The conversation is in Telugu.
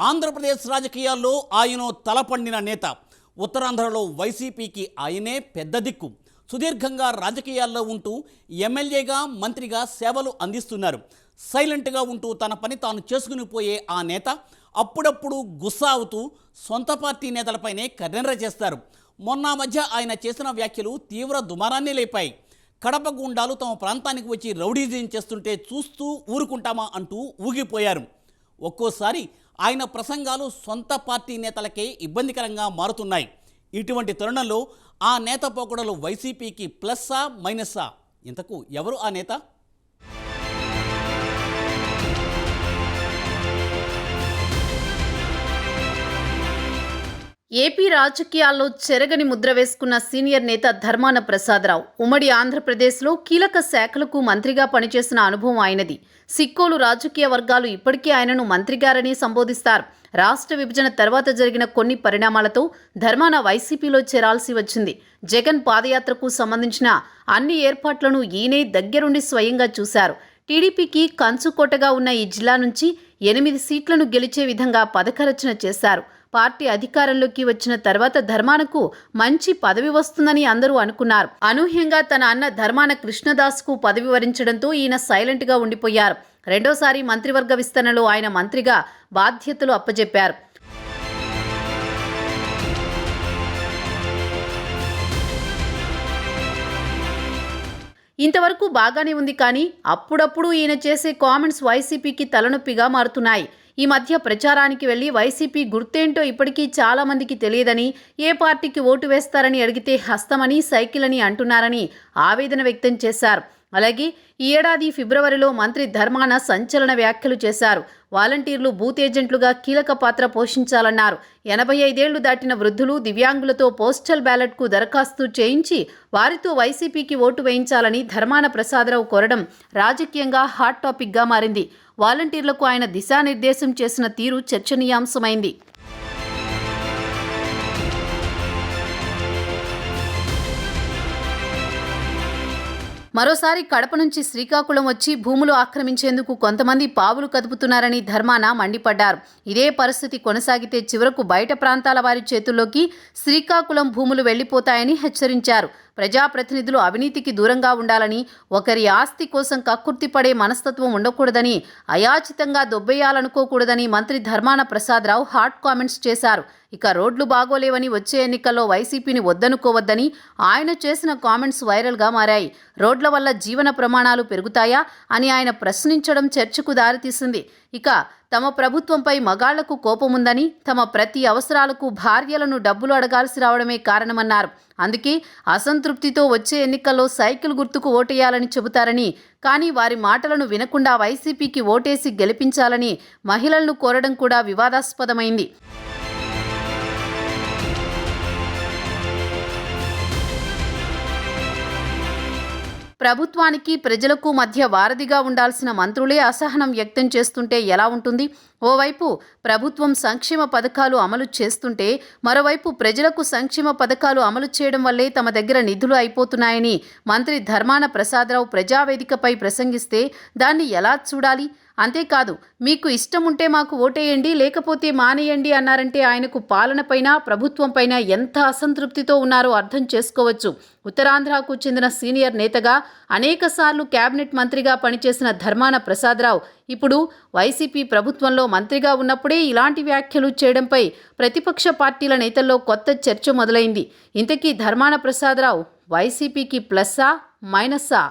ఆంధ్రప్రదేశ్ రాజకీయాల్లో ఆయన తలపండిన నేత. ఉత్తరాంధ్రలో వైసీపీకి ఆయనే పెద్ద దిక్కు. సుదీర్ఘంగా రాజకీయాల్లో ఉంటూ ఎమ్మెల్యేగా మంత్రిగా సేవలు అందిస్తున్నారు. సైలెంట్గా ఉంటూ తన పని తాను చేసుకుని పోయే ఆ నేత అప్పుడప్పుడు గుస్సా అవుతూ సొంత పార్టీ నేతలపైనే కర్రెండ్ర చేస్తారు. మొన్న మధ్య ఆయన చేసిన వ్యాఖ్యలు తీవ్ర దుమారాన్ని లేపాయి. కడప గుండాలు తమ ప్రాంతానికి వచ్చి రౌడీజం చేస్తుంటే చూస్తూ ఊరుకుంటామా అంటూ ఊగిపోయారు. ఒక్కోసారి ఆయన ప్రసంగాలు సొంత పార్టీ నేతలకే ఇబ్బందికరంగా మారుతున్నాయి. ఇటువంటి తరుణంలో ఆ నేత పోకడలు వైసీపీకి ప్లస్సా మైనస్సా? ఇంతకు ఎవరు ఆ నేత? ఏపీ రాజకీయాల్లో చెరగని ముద్ర వేసుకున్న సీనియర్ నేత ధర్మాన ప్రసాదరావు. ఉమ్మడి ఆంధ్రప్రదేశ్లో కీలక శాఖలకు మంత్రిగా పనిచేసిన అనుభవం ఆయనది. సిక్కోలు రాజకీయ వర్గాలు ఇప్పటికీ ఆయనను మంత్రిగారని సంబోధిస్తారు. రాష్ట్ర విభజన తర్వాత జరిగిన కొన్ని పరిణామాలతో ధర్మాన వైసీపీలో చేరాల్సి వచ్చింది. జగన్ పాదయాత్రకు సంబంధించిన అన్ని ఏర్పాట్లను ఈయనే దగ్గరుండి స్వయంగా చూశారు. టీడీపీకి కంచుకోటగా ఉన్న ఈ జిల్లా నుంచి ఎనిమిది సీట్లను గెలిచే విధంగా పథకరచన చేశారు. పార్టీ అధికారంలోకి వచ్చిన తర్వాత ధర్మానకు మంచి పదవి వస్తుందని అందరూ అనుకున్నారు. అనూహ్యంగా తన అన్న ధర్మాన కృష్ణదాస్కు పదవి వరించడంతో ఈయన సైలెంట్గా ఉండిపోయారు. రెండోసారి మంత్రివర్గ విస్తరణలో ఆయన మంత్రిగా బాధ్యతలు అప్పజెప్పారు. ఇంతవరకు బాగానే ఉంది కానీ అప్పుడప్పుడు ఈయన చేసే కామెంట్స్ వైసీపీకి తలనొప్పిగా మారుతున్నాయి. ఈ మధ్య ప్రచారానికి వెళ్ళి వైసీపీ గుర్తేంటో ఇప్పటికీ చాలా మందికి తెలియదని ఏ పార్టీకి ఓటు వేస్తారని అడిగితే హస్తమని సైకిల్ అని అంటున్నారని ఆవేదన వ్యక్తం చేశారు. అలాగే ఈ ఏడాది ఫిబ్రవరిలో మంత్రి ధర్మాన సంచలన వ్యాఖ్యలు చేశారు. వాలంటీర్లు బూత్ ఏజెంట్లుగా కీలక పాత్ర పోషించాలన్నారు. ఎనభై ఐదేళ్ళు దాటిన వృద్ధులు దివ్యాంగులతో పోస్టల్ బ్యాలెట్కు దరఖాస్తు చేయించి వారితో వైసీపీకి ఓటు వేయించాలని ధర్మాన ప్రసాదరావు కోరడం రాజకీయంగా హాట్ టాపిక్గా మారింది. వాలంటీర్లకు ఆయన దిశానిర్దేశం చేసిన తీరు చర్చనీయాంశమైంది. మరోసారి కడప నుంచి శ్రీకాకుళం వచ్చి భూములు ఆక్రమించేందుకు కొంతమంది పావులు కదుపుతున్నారని ధర్మాన మండిపడ్డారు. ఇదే పరిస్థితి కొనసాగితే చివరకు బయట ప్రాంతాల వారి చేతుల్లోకి శ్రీకాకుళం భూములు వెళ్ళిపోతాయని హెచ్చరించారు. ప్రజాప్రతినిధులు అవినీతికి దూరంగా ఉండాలని ఒకరి ఆస్తి కోసం కక్కుర్తి పడే మనస్తత్వం ఉండకూడదని అయాచితంగా దొబ్బేయాలనుకోకూడదని మంత్రి ధర్మాన ప్రసాదరావు హాట్ కామెంట్స్ చేశారు. ఇక రోడ్లు బాగోలేవని వచ్చే ఎన్నికల్లో వైసీపీని వద్దనుకోవద్దని ఆయన చేసిన కామెంట్స్ వైరల్గా మారాయి. రోడ్ల వల్ల జీవన ప్రమాణాలు పెరుగుతాయా అని ఆయన ప్రశ్నించడం చర్చకు దారితీసింది. ఇక తమ ప్రభుత్వంపై మగాళ్ళకు కోపముందని తమ ప్రతి అవసరాలకు భార్యలను డబ్బులు అడగాల్సి రావడమే కారణమన్నారు. అందుకే అసంతృప్తితో వచ్చే ఎన్నికల్లో సైకిల్ గుర్తుకు ఓటేయాలని చెబుతారని కానీ వారి మాటలను వినకుండా వైసీపీకి ఓటేసి గెలిపించాలని మహిళలను కోరడం కూడా వివాదాస్పదమైంది. ప్రభుత్వానికి ప్రజలకు మధ్య వారధిగా ఉండాల్సిన మంత్రులే అసహనం వ్యక్తం చేస్తుంటే ఎలా ఉంటుంది? ఓవైపు ప్రభుత్వం సంక్షేమ పథకాలు అమలు చేస్తుంటే మరోవైపు ప్రజలకు సంక్షేమ పథకాలు అమలు చేయడం వల్లే తమ దగ్గర నిధులు అయిపోతున్నాయని మంత్రి ధర్మాన ప్రసాదరావు ప్రజావేదికపై ప్రసంగిస్తే దాన్ని ఎలా చూడాలి? అంతేకాదు మీకు ఇష్టం ఉంటే మాకు ఓటేయండి లేకపోతే మానేయండి అన్నారంటే ఆయనకు పాలనపైన ప్రభుత్వంపైన ఎంత అసంతృప్తితో ఉన్నారో అర్థం చేసుకోవచ్చు. ఉత్తరాంధ్రకు చెందిన సీనియర్ నేతగా అనేకసార్లు కేబినెట్ మంత్రిగా పనిచేసిన ధర్మాన ప్రసాదరావు ఇప్పుడు వైసీపీ ప్రభుత్వంలో మంత్రిగా ఉన్నప్పుడే ఇలాంటి వ్యాఖ్యలు చేయడంపై ప్రతిపక్ష పార్టీల నేతల్లో కొత్త చర్చ మొదలైంది. ఇంతకీ ధర్మాన ప్రసాదరావు వైసీపీకి ప్లస్సా మైనస్సా?